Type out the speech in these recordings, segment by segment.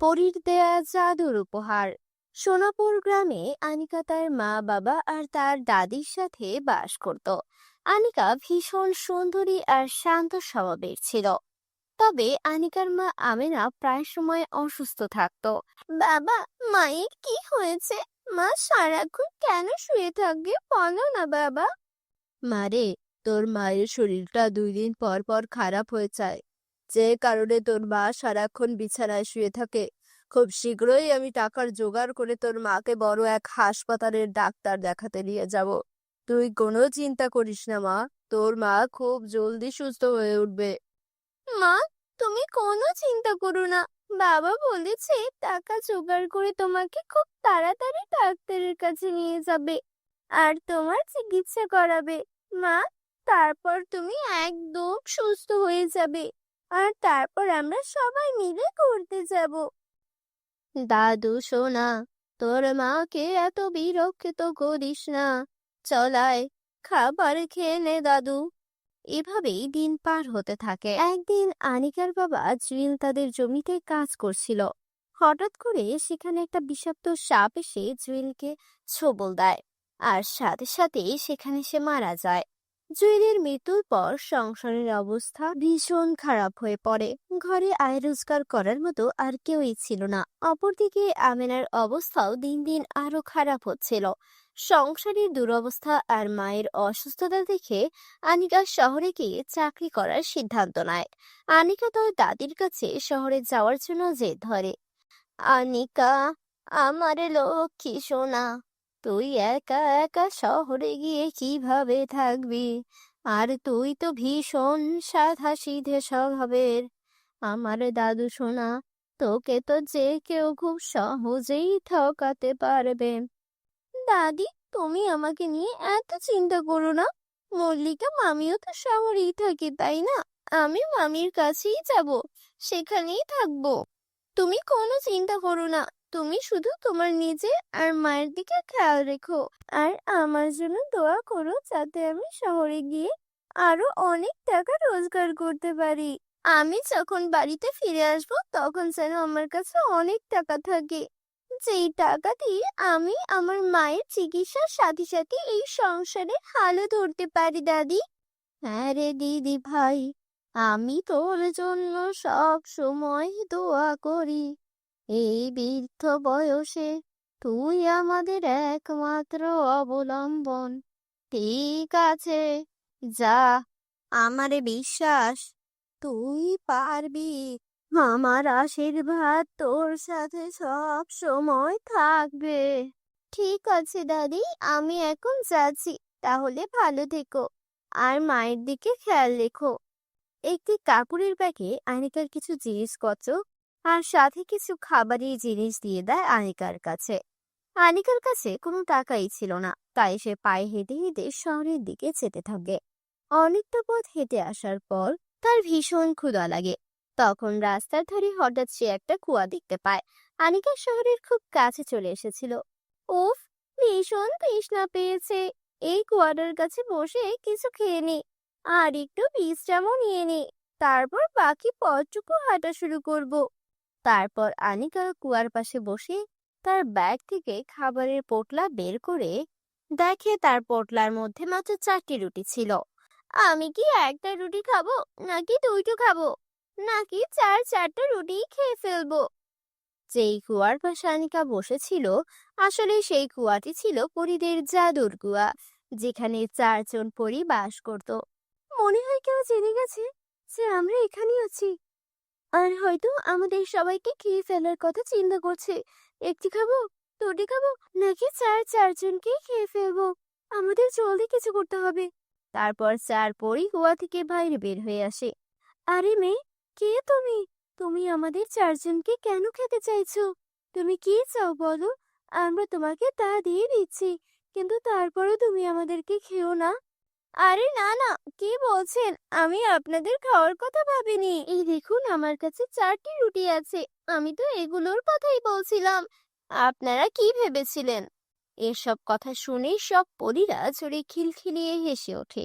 পরীর দেয়া জাদুর উপহার। সোনাপুর গ্রামে আনিকা তার মা, বাবা আর তার দাদির সাথে বাস করত। আনিকা ভীষণ সুন্দরী আর শান্ত স্বভাবের ছিল। তবে আনিকার মা আমেনা প্রায় সময় অসুস্থ থাকতো। বাবা, মায়ের কি হয়েছে? মা সারাক্ষণ কেন শুয়ে থাকবে বলো না, বাবা। মারে তোর মায়ের শরীরটা দুই দিন পর পর খারাপ হয়ে যায়। যে কারণে তোর মা সারাক্ষণ বিছানায় শুয়ে থাকে। খুব শীঘ্রই আমি টাকার জোগাড় করে তোর মাকে বড় এক হাসপাতালের ডাক্তার দেখাতে নিয়ে যাব। তুই কোনো চিন্তা করিস না, মা। তোর মা খুব জলদি সুস্থ হয়ে উঠবে। মা, তুমি কোনো চিন্তা করো না। বাবা বলেছে টাকা জোগাড় করে তোমাকে খুব তাড়াতাড়ি ডাক্তারের কাছে নিয়ে যাবে আর তোমার চিকিৎসা করাবে। মা, তারপর তুমি একদম সুস্থ হয়ে যাবে। আর তারপর আমরা সবাই মিলে ঘুরতে যাব। দাদু, সোনা, তোর মাকে এত বিরক্ত করিস না। চলায় খাবার নে, দাদু। এভাবেই দিন পার হতে থাকে। একদিন আনিকার বাবা জুয়েল তাদের জমিতে কাজ করছিল। হঠাৎ করে সেখানে একটা বিষাক্ত সাপ এসে জুয়েলকে ছোবল দেয়। আর সাথে সাথে সেখানে সে মারা যায়। জুয়েলের মৃত্যুর পর সংসারের অবস্থা ভীষণ খারাপ হয়ে পড়ে। ঘরে আয় রোজগার করার মতো আর কেউই ছিল না। অপরদিকে আমেনার অবস্থাও দিন দিন আরও খারাপ হচ্ছিল। সংসারের দুরবস্থা আর মায়ের অসুস্থতা দেখে আনিকা শহরে গিয়ে চাকরি করার সিদ্ধান্ত নেয়। আনিকা তার দাদির কাছে শহরে যাওয়ার জন্য জেদ ধরে। আনিকা, আমার লক্ষ্মী সোনা তুই একা একা শহরে গিয়ে কীভাবে থাকবি? আর তুই তো ভীষণ সাধা সিধে স্বভাবের। আমার দাদু শোনা তোকে তো যে কেউ খুব সহজেই ঠকাতে পারবে। দাদি, তুমি আমাকে নিয়ে এত চিন্তা করো না। মল্লিকা মামিও তো শহরেই থাকে, তাই না? আমি মামির কাছেই যাব, সেখানেই থাকব। তুমি কোনো চিন্তা করো না তুমি শুধু তোমার নিজে আর মায়ের দিকে খেয়াল রেখো। আর আমার জন্য দোয়া করো যাতে আমি শহরে গিয়ে আরও অনেক টাকা রোজগার করতে পারি। আমি যখন বাড়িতে ফিরে আসব, তখন যেন আমার কাছে অনেক টাকা থাকে। যেই টাকা দিয়ে আমি আমার মায়ের চিকিৎসার সাথে সাথে এই সংসারে হালও ধরতে পারি, দাদি। হ্যাঁ রে দিদি ভাই, আমি তোর জন্য সব সময় দোয়া করি। এই বৃদ্ধ বয়সে তুই আমাদের একমাত্র অবলম্বন। ঠিক আছে, যা। আমারে বিশ্বাস, তুই পারবি। আমার আশীর্বাদ তোর সাথে সব সময় থাকবে। ঠিক আছে দাদি, আমি এখন যাচ্ছি। তাহলে ভালো থেকো। আর মায়ের দিকে খেয়াল রেখো। একটি কাপড়ের ব্যাগে আনিকার কিছু জিনিসপত্র আর সাথে কিছু খাবারের জিনিস দিয়ে দেয় আনিকার কাছে। আনিকার কাছে কোনো টাকাই ছিল না, তাই সে পায়ে হেঁটে হেঁটে শহরের দিকে যেতে থাকে। অনেকটা পথ হেঁটে আসার পর তার ভীষণ ক্ষুধা লাগে। তখন রাস্তার ধারে হঠাৎ সে একটা কুয়া দেখতে পায়। আনিকা শহরের খুব কাছে চলে এসেছিল। উফ, ভীষণ তৃষ্ণা পেয়েছে। এই কুয়াটার কাছে বসে কিছু খেয়ে নি, আর একটু বিশ্রামও নিয়ে নি। তারপর বাকি পথটুকু হাঁটা শুরু করব। তারপর আনিকা কুয়ার পাশে বসে তার ব্যাগ থেকে খাবারের পোটলা বের করে দেখে তার পোটলার মধ্যে মাত্র চারটি রুটি ছিল। আমি কি একটা রুটি খাব, নাকি দুইটো খাব, নাকি চার চারটা রুটি খেয়ে ফেলব? যেই কুয়ার পাশে আনিকা বসেছিল, আসলে সেই কুয়াটি ছিল পরীদের জাদুর কুয়া, যেখানে চারজন পরী বাস করত। মনে হয় কেউ জেনে গেছে যে আমরা এখানে আছি। আর হয়তো আমাদের সবাইকে খেয়ে ফেলার কথা চিন্তা করছে। একটি খাব, দুটি খাব, নাকি চার, চারজনকে খেয়ে ফেলব? আমাদের জলদি কিছু করতে হবে। তারপর চার পরই কুয়া থেকে বাইরে বের হয়ে আসে। আরে মেয়ে, কে তুমি? তুমি আমাদের চারজনকে কেন খেতে চাইছো? তুমি কি চাও বলো? আমরা তোমাকে তা দিয়ে দিচ্ছি, কিন্তু তারপরও তুমি আমাদেরকে খেও না। আরে না না, কি বলছেন? আমি আপনাদের খাওয়ার কথা ভাবিনি। এই দেখুন, আমার কাছে চারটি রুটি আছে। আমি তো এগুলোর কথাই বলছিলাম। আপনারা কি ভেবেছিলেন? এসব কথা শুনে সব পরীরা জোরে খিলখিলিয়ে হেসে ওঠে।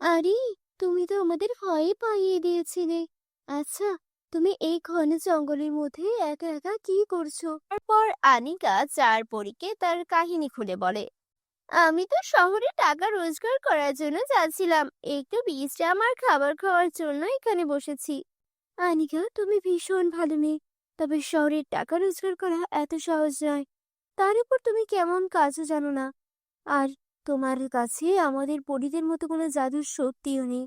আরে, তুমি তো আমাদের ভয়ে পাইয়ে দিয়েছিলে। আচ্ছা তুমি এই ঘন জঙ্গলের মধ্যে একা একা কি করছ? তারপর আনিকা চার পরীকে তার কাহিনী খুলে বলে। আমি তো শহরে টাকা রোজগার করার জন্য যাচ্ছিলাম। একটু বিশ্রাম আর খাবার খাওয়ার জন্য এখানে বসেছি। আনিকা, তুমি ভীষণ ভালো মেয়ে। তবে শহরের টাকা রোজগার করা এত সহজ নয়। তার উপর তুমি কেমন কাজও জানো না। আর তোমার কাছে আমাদের পরীদের মতো কোনো জাদুর শক্তিও নেই।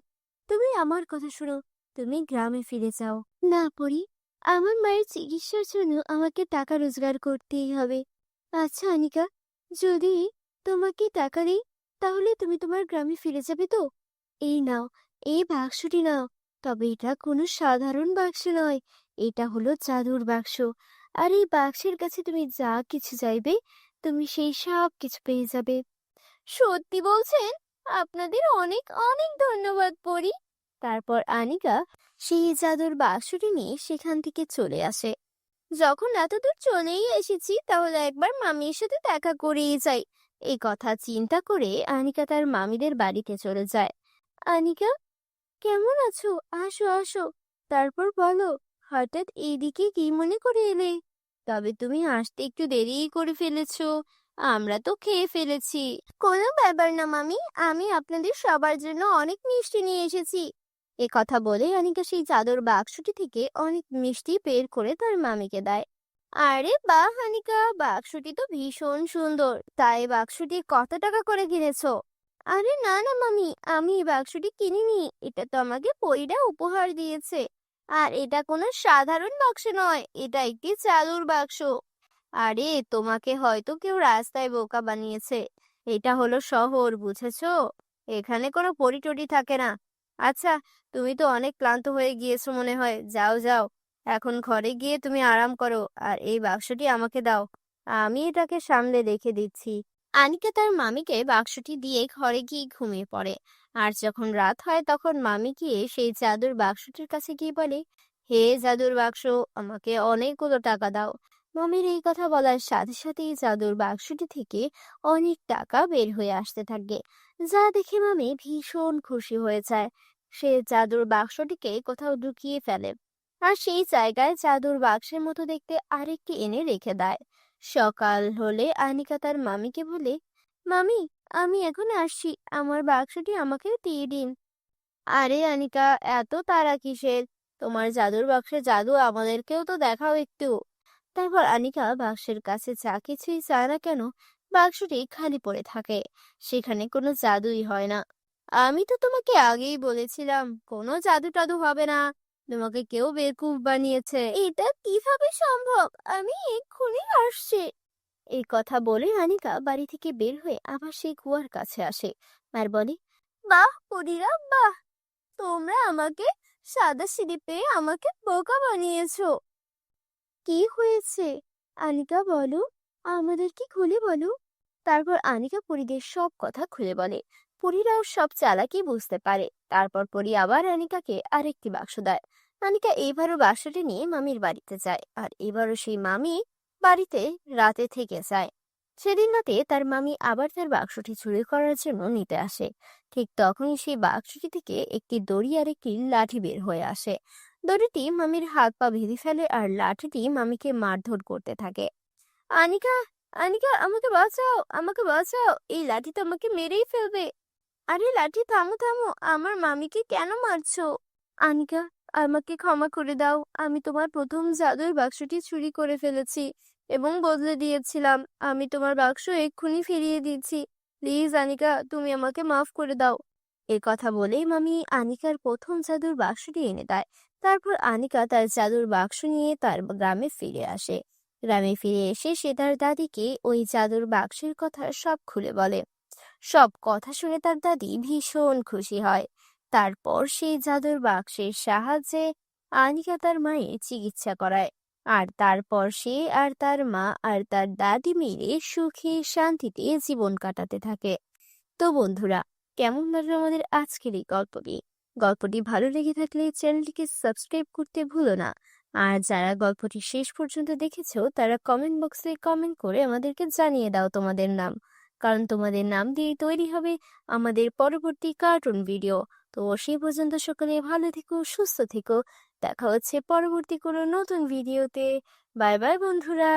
তুমি আমার কথা শোনো। তুমি গ্রামে ফিরে যাও। না, পরি। আমার মায়ের চিকিৎসার জন্য আমাকে টাকা রোজগার করতেই হবে। আচ্ছা আনিকা, যদি তোমাকে টাকা দিই, তাহলে তুমি তোমার গ্রামে ফিরে যাবে তো। এই নাও, এই বাক্সটি নাও। তবে এটা কোনো সাধারণ বাক্স নয়, এটা হলো জাদুর বাক্স। আর এই বাক্সের কাছে তুমি যা কিছু চাইবে, তুমি সেই সব কিছু পেয়ে যাবে। সত্যি বলছেন? আপনাদের অনেক অনেক ধন্যবাদ, পরি। তারপর আনিকা সেই জাদুর বাক্সটি নিয়ে সেখান থেকে চলে আসে। যখন এতদূর চলেই এসেছি, তাহলে একবার মামির সাথে দেখা করেই যাই। এই কথা চিন্তা করে আনিকা তার মামিদের বাড়িতে চলে যায়। আনিকা, কেমন আছো? আসো আসো। তারপর বলো, হঠাৎ এইদিকে কি মনে করে এলে? তবে তুমি আসতে একটু দেরিই করে ফেলেছো। আমরা তো খেয়ে ফেলেছি। কোনো ব্যাপার না মামি, আমি আপনাদের সবার জন্য অনেক মিষ্টি নিয়ে এসেছি। এ কথা বলে অনিকা সেই চাদর বাক্সটি থেকে অনেক মিষ্টি বের করে তার মামিকে দেয়। আরে বাহ, হানিকা, বাক্সটি তো ভীষণ সুন্দর। তাই বাক্সটি কত টাকা করে কিনেছো? আরে না না মামি, আমি এই বাক্সটি কিনিনি। এটা তো আমাকে পরীরা উপহার দিয়েছে। আর এটা কোনো সাধারণ বাক্স নয়, এটা একটি চালুর বাক্স। আরে, তোমাকে হয়তো কেউ রাস্তায় বোকা বানিয়েছে। এটা হলো শহর, বুঝেছ? এখানে কোনো পরিটরি থাকে না। আচ্ছা তুমি তো অনেক ক্লান্ত হয়ে গিয়েছো মনে হয়। যাও যাও। এখন ঘরে গিয়ে তুমি আরাম করো, আর এই বাক্সটি আমাকে দাও। আমি এটাকে সামলে রেখে দিচ্ছি। আনিকা তার মামিকে বাক্সটি দিয়ে ঘরে গিয়ে ঘুমিয়ে পড়ে। আর যখন রাত হয় তখন মামি গিয়ে সেই জাদুর বাক্সটির কাছে গিয়ে বলে, হে জাদুর বাক্স, আমাকে অনেকগুলো টাকা দাও। মামির এই কথা বলার সাথে সাথেই জাদুর বাক্সটি থেকে অনেক টাকা বের হয়ে আসতে থাকে। যা দেখে মামি ভীষণ খুশি হয়ে যায়। সে জাদুর বাক্সটিকে কোথাও ঢুকিয়ে ফেলে। আর সেই জায়গায় জাদুর বাক্সের মতো দেখতে আরেকটি এনে রেখে দেয়। সকাল হলে আনিকা তার মামিকে বলে, মামি, আমি এখন আসছি, আমার বাক্সটি আমাকে দিয়ে দিন। আরে আনিকা, এত তারা কিসের? তোমার জাদুর বাক্সে জাদু আমাদেরকেও তো দেখাও একটু। তারপর আনিকা বাক্সের কাছে যা কিছুই চায় না কেন, বাক্সটি খালি পড়ে থাকে। সেখানে কোনো জাদুই হয় না। আমি তো তোমাকে আগেই বলেছিলাম, কোনো জাদু টাদু হবে না। তোমাকে কেউ বেকুব বানিয়েছে। এটা কীভাবে সম্ভব? আমি এক্ষুনি আসছি। এই কথা বলে আনিকা বাড়ি থেকে বের হয়ে আবার সেই কুয়ার কাছে আসে। আর বলে, বাহ পরীরা বাহ! তোমরা আমাকে সাদা সিঁড়ি পেয়ে আমাকে বোকা বানিয়েছ। কি হয়েছে? আনিকা বলো আমাদের কি খুলে বলো। তারপর আনিকা পরীদের সব কথা খুলে বলে। পরীরাও সব চালাকি বুঝতে পারে। তারপর পরী আবার আনিকাকে আরেকটি বাক্স দেয়। আনিকা এইবারও বাক্সটি নিয়ে মামির বাড়িতে যায় আর এবারও সেই মামি বাড়িতে রাতে থেকে যায়। সেদিন রাতে তার মামি আবার তার বাক্সটি চুরি করার জন্য নিতে আসে। ঠিক তখনই সেই বাক্সটি থেকে একটি দড়ি আর একটি লাঠি বের হয়ে আসে। দড়িটি মামির হাত পা বেঁধে ফেলে আর লাঠিটি মামিকে মারধর করতে থাকে। আনিকা আনিকা, আমাকে বাঁচাও আমাকে বাঁচাও, এই লাঠি তো আমাকে মেরেই ফেলবে। আরে লাঠি, থামো থামো। আমার মামিকে কেন মারছো? আনিকা, আমাকে ক্ষমা করে দাও। আমি তোমার প্রথম জাদুর বাক্সটি চুরি করে ফেলেছি এবং বদলে দিয়েছিলাম। আমি তোমার বাক্স এক্ষুনি ফিরিয়ে দিচ্ছি। প্লিজ, আনিকা, তুমি আমাকে মাফ করে দাও। এ কথা বলেই মামি আনিকার প্রথম জাদুর বাক্সটি এনে দেয়। তারপর আনিকা তার জাদুর বাক্স নিয়ে তার গ্রামে ফিরে আসে। গ্রামে ফিরে এসে সে তার দাদিকে ওই জাদুর বাক্সের কথা সব খুলে বলে। সব কথা শুনে তার দাদি ভীষণ খুশি হয়। তারপর সেই জাদুর বাক্সের সাহায্যে আনিকা তার মায়ের চিকিৎসা করায়। আর তারপর সে আর তার মা আর তার দাদি মিলে সুখে শান্তিতে জীবন কাটাতে থাকে। তো বন্ধুরা, কেমন লাগল আমাদের আজকের এই গল্পটি? গল্পটি ভালো লেগে থাকলে চ্যানেলটিকে সাবস্ক্রাইব করতে ভুলো না। আর যারা গল্পটি শেষ পর্যন্ত দেখেছ, তারা কমেন্ট বক্সে কমেন্ট করে আমাদেরকে জানিয়ে দাও তোমাদের নাম। কারণ তোমাদের নাম দিয়ে তৈরি হবে আমাদের পরবর্তী কার্টুন ভিডিও তো সেই পর্যন্ত সকলে ভালো থেকো, সুস্থ থেকো। দেখা হচ্ছে পরবর্তী কোনো নতুন ভিডিওতে বাই বাই বন্ধুরা।